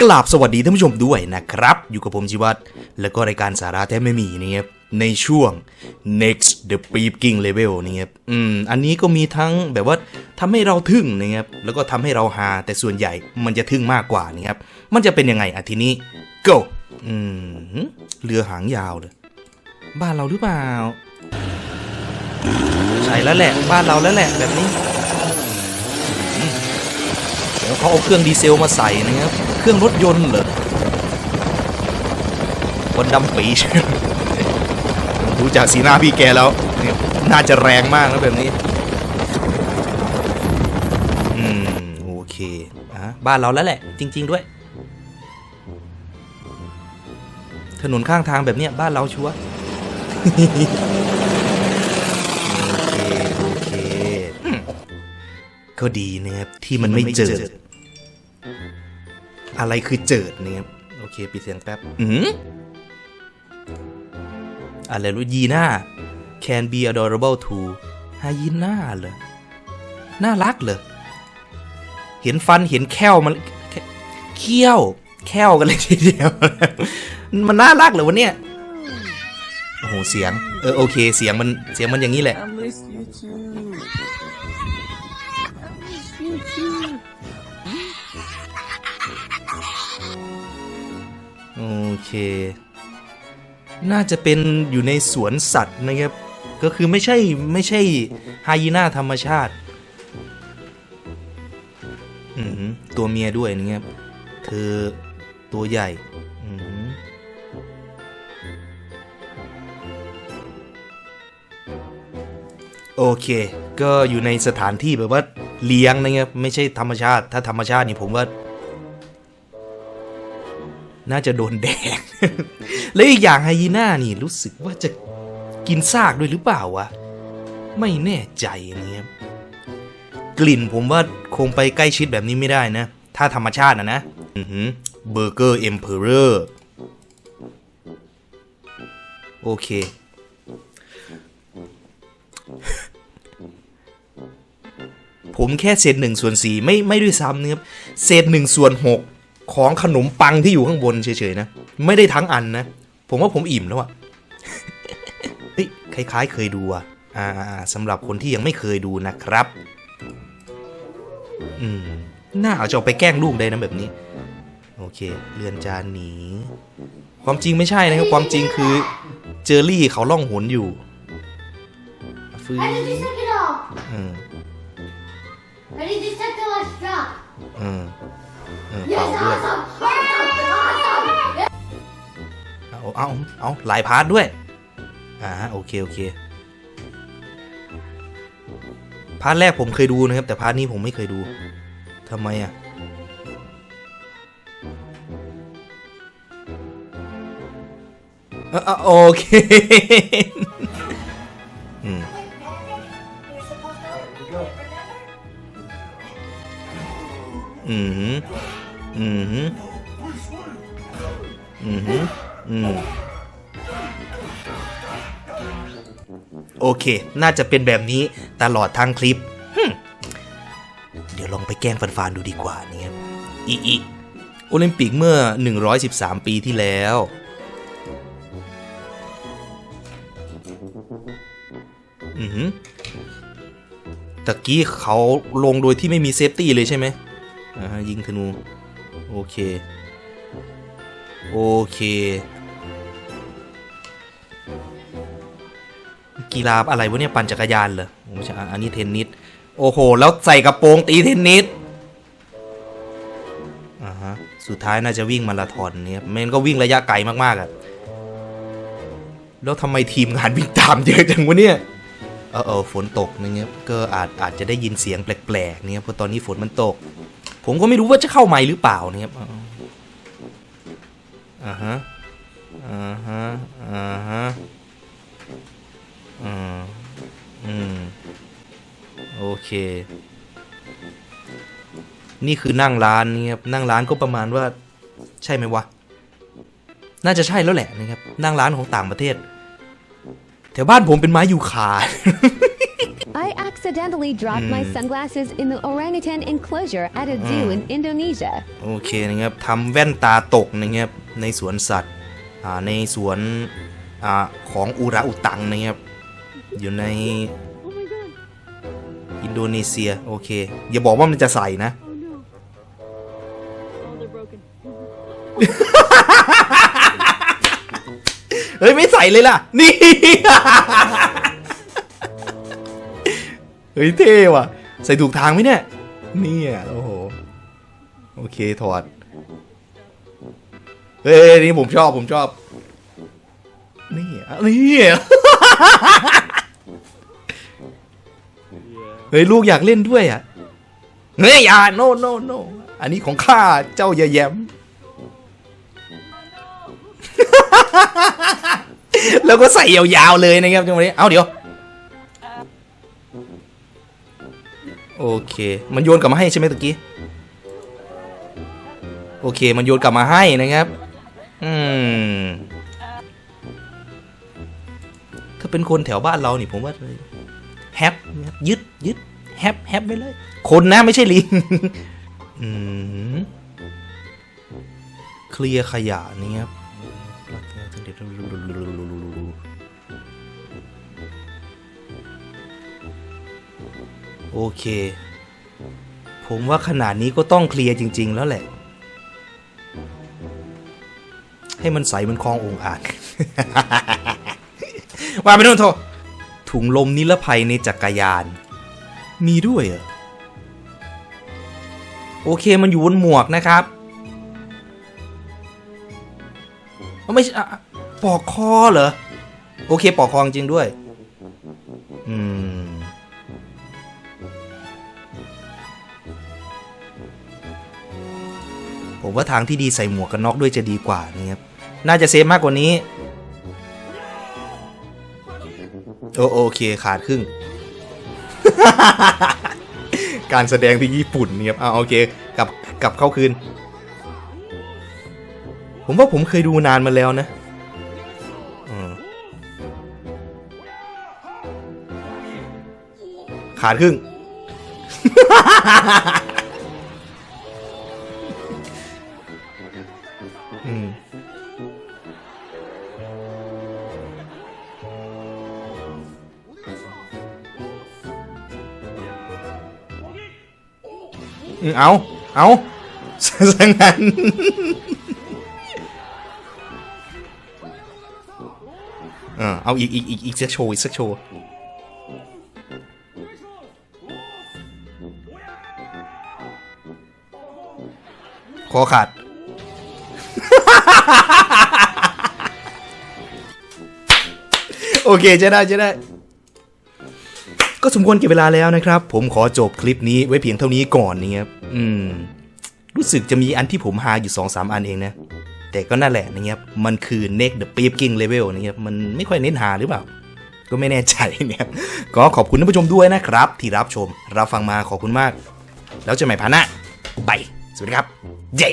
กราบสวัสดีท่านผู้ชมด้วยนะครับ อยู่กับผมจิวัตรแล้วก็รายการสาระแท้ไม่มีนะครับในช่วง next the peeping level นี่ครับอืมอันนี้ก็มีทั้งแบบว่าทำให้เราทึ่งนะครับแล้วก็ทำให้เราฮาแต่ส่วนใหญ่มันจะทึ่งมากกว่านี่ครับมันจะเป็นยังไงอะทีนี้ go อืมเรือหางยาวเลยบ้านเราหรือเปล่าใช่แล้วแหละ บ้านเราแล้วแหละแบบนี้ เขาเอาเครื่องดีเซลมาใส่นะครับ เครื่องรถยนต์เหรอคนดำปีชดูจากสีหน้าพี่แกแล้วนี่น่าจะแรงมากนะแบบนี้ อืม โอเคอะบ้านเราแล้วแหละ จริง ๆ ด้วย ถนนข้างทางแบบเนี้ยบ้านเราชัวร์โอเค โอเค ก็ดีนะครับ ที่มันไม่เจอ อะไรคือเจิดเนี่ยโอเคปิดเสียงแป๊บอืมอะไรรู้ยีน่า can be adorable too ฮายีน่าเหรอน่ารักเหรอเห็นฟันเห็นแค้วมันแค่เขี้ยว แค้วกันเลยทีเดียว มันน่ารักเหรอวะเนี่ยโอ้โหเสียง เออโอเค เสียงมันเสียงมันอย่างนี้แหละ เค น่าจะเป็นอยู่ในสวนสัตว์นะครับ ก็คือไม่ใช่ไม่ใช่ไฮยีน่าธรรมชาติอือหือตัวเมียด้วยนะครับเธอตัวใหญ่โอเค ก็อยู่ในสถานที่แบบว่าเลี้ยงนะครับ ไม่ใช่ธรรมชาติ ถ้าธรรมชาตินี่ผมว่า น่าจะโดนแดง แล้วอีกอย่างไฮยีน่านี่รู้สึกว่าจะกินซากด้วยหรือเปล่าวะ ไม่แน่ใจนะครับกลิ่นผมว่าคงไปใกล้ชิดแบบนี้ไม่ได้นะ ถ้าธรรมชาตินะนะเบอร์เกอร์เอ็มเพอเรอร์โอเค ผมแค่เศษหนึ่งส่วนสี่ไม่ไม่ด้วยซ้ำนะครับเศษหนึ่งส่วนหก ของขนมปังที่อยู่ข้างบนเฉยๆนะ ไม่ได้ทั้งอันนะ ผมว่าผมอิ่มแล้วอะเฮ้ยคล้ายๆ เคยดูอะอ่าๆสำหรับคนที่ยังไม่เคยดูนะครับ อืม น่าเอาจะเอาไปแกล้งลูกได้นะแบบนี้ โอเค เรือนจานหนี ความจริงไม่ใช่นะครับ ความจริงคือเจอรี่เขาล่องหนอยู่ฟื้น Ready to suck it off. เออ Ready to suck the last drop. เออ เออเป่าด้วย เอาเอาเอาหลายพาร์ทด้วย อ่าโอเค โอเค พาร์ทแรกผมเคยดูนะครับ แต่พาร์ทนี้ผมไม่เคยดูทำไมอะอ่อเอ่อโอเค อืมอืมอืมอืมโอเค น่าจะเป็นแบบนี้ตลอดทั้งคลิป เดี๋ยวลองไปแกล้งฟันฟานดูดีกว่านี่ครับอีอีโอลิมปิกเมื่อ 113 ปีที่แล้ว อือตะกี้เขาลงโดยที่ไม่มีเซฟตี้เลยใช่ไหม อ่าฮะยิงธนู โอเค โอเค กีฬาอะไรวะเนี่ยปั่นจักรยานเหรอไม่ใช่อันนี้เทนนิสโอ้โห แล้วใส่กระโปรงตีเทนนิสอ่าฮะ สุดท้ายน่าจะวิ่งมาราธอนเนี่ยแมนก็วิ่งระยะไกลมากๆอะแล้วทำไมทีมงานวิ่งตามเยอะจังวะเนี่ย เออเออฝนตกนะครับก็อาจอาจจะได้ยินเสียงแปลกๆ เนี่ยเพราะตอนนี้ฝนมันตก ผมก็ไม่รู้ว่าจะเข้าใหม่หรือเปล่านะครับอาอ่าฮะอ่าฮะอ่าฮะอืมอืมโอเค นี่คือนั่งร้านนี่ครับนั่งร้านก็ประมาณว่า ใช่ไหมวะ น่าจะใช่แล้วแหละนะครับนั่งร้านของต่างประเทศแถวบ้านผมเป็นไม้ยูคา I I accidentally dropped my sunglasses in the orangutan enclosure at a zoo in Indonesia. โอเคนะครับทำแว่นตาตกนะครับในสวนสัตว์อ่าในสวนอ่าของอุระอุตังนะครับอยู่ในอินโดนีเซียโอเคอย่าบอกว่ามันจะใส่นะเฮ้ยไม่ใส่เลยล่ะ นี่เฮ้ยเท่ว่ะ ใส่ถูกทางไหมเนี่ย เนี่ยโอ้โห โอเคถอด เฮ้ยนี่ผมชอบผมชอบ นี่อะนี่เฮ้ยลูกอยากเล่นด้วยอะ เฮ้ยอย่า no no no อันนี้ของข้าเจ้าอย่าแย้ม แล้วก็ใส่ยาวๆเลยนะครับจังหวะนี้ เอาเดี๋ยว โอเค มันโยนกลับมาให้ใช่ไหมตะกี้ โอเค มันโยนกลับมาให้นะครับ อืม ถ้าเป็นคนแถวบ้านเรานี่ผมว่าเลยแฮปยึดยึดแฮปแฮปไปเลย คนนะไม่ใช่ลิง อืม เคลียร์ขยะนี่ครับ โอเค ผมว่าขนาดนี้ก็ต้องเคลียร์จริง ๆ แล้วแหละ ให้มันใสเหมันคลององอ่างว่าไปโน่นโทถุงลมนิรภัยในจักรยาน มีด้วยเหรอ โอเคมันอยู่บนหมวกนะครับไม่ใช่ปอกคอเหรอ โอเคปอกคอจริงด้วย ผมว่าทางที่ดีใส่หมวกกันน็อกด้วยจะดีกว่านี่ครับน่าจะเซฟมากกว่านี้โอโอเคขาดครึ่ง การแสดงที่ญี่ปุ่นเนี่ยครับอ่าโอเคกลับกลับเข้าคืน ผมว่าผมเคยดูนานมาแล้วนะขาดครึ่ง เอาเอาสังงั้นเออเอาอีกอีกอีกอีกสักโชว์อีกสักโชว์คอขาด โอเคจะได้จะได้ ก็สมควรเก็บเวลาแล้วนะครับ ผมขอจบคลิปนี้ไว้เพียงเท่านี้ก่อนนี่ครับอืม รู้สึกจะมีอันที่ผมหาอยู่2อสามอันเองนะ แต่ก็นั่นแหละนะครับ มันคือ neck the peeping level นะครับ มันไม่ค่อยเน้นหาหรือเปล่า ก็ไม่แน่ใจเนี่ยก็ขอบคุณท่านผู้ชมด้วยนะครับ ที่รับชม รับฟังมาขอบคุณมาก แล้วเจอกันใหม่พาร์ทหน้าบายสวัสดีครับ เย้